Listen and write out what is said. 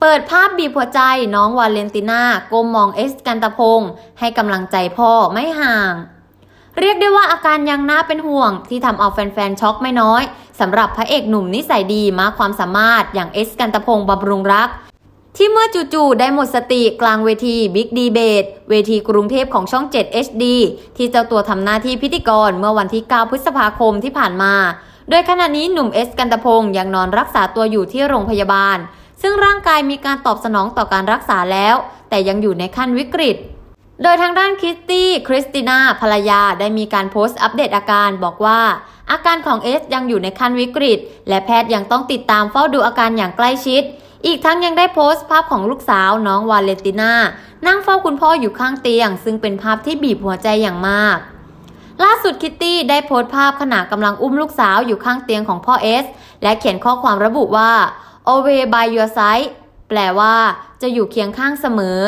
เปิดภาพบีบหัวใจน้องวาเลนติน่าก้มมองเอสกันตะพงศ์ให้กำลังใจพ่อไม่ห่าง เรียกได้ว่าอาการยังน่าเป็นห่วง ที่ทำเอาแฟนๆช็อกไม่น้อยสำหรับพระเอกหนุ่มนิสัยดีมากความสามารถอย่างเอสกันตะพงศ์บำรุงรัก ที่เมื่อจู่ๆได้หมดสติกลางเวทีบิ๊กดีเบตเวทีกรุงเทพของช่อง 7 HD ที่เจ้าตัวทำหน้าที่พิธีกรเมื่อวันที่ 9 พฤษภาคมที่ผ่านมา โดยขณะนี้หนุ่มเอสกันตะพงศ์ยังนอนรักษาตัวอยู่ที่โรงพยาบาล ซึ่งร่างกายมีการตอบสนองต่อการรักษาแล้ว แต่ยังอยู่ในขั้นวิกฤต โดยทางด้านคริสตี้คริสติน่าภรรยาได้มีการโพสต์อัปเดตอาการบอกว่า อาการของเอสยังอยู่ในขั้นวิกฤต และแพทย์ยังต้องติดตามเฝ้าดูอาการอย่างใกล้ชิด อีกทั้งยังได้โพสต์ภาพของลูกสาวน้องวาเลนติน่านั่งเฝ้าคุณพ่ออยู่ข้างเตียง ซึ่งเป็นภาพที่บีบหัวใจอย่างมากล่าสุดคิตตี้ได้โพสต์ภาพขณะกำลังอุ้มลูกสาวอยู่ข้างเตียงของพ่อเอส และเขียนข้อความระบุว่า always by your side แปลว่า จะอยู่เคียงข้างเสมอ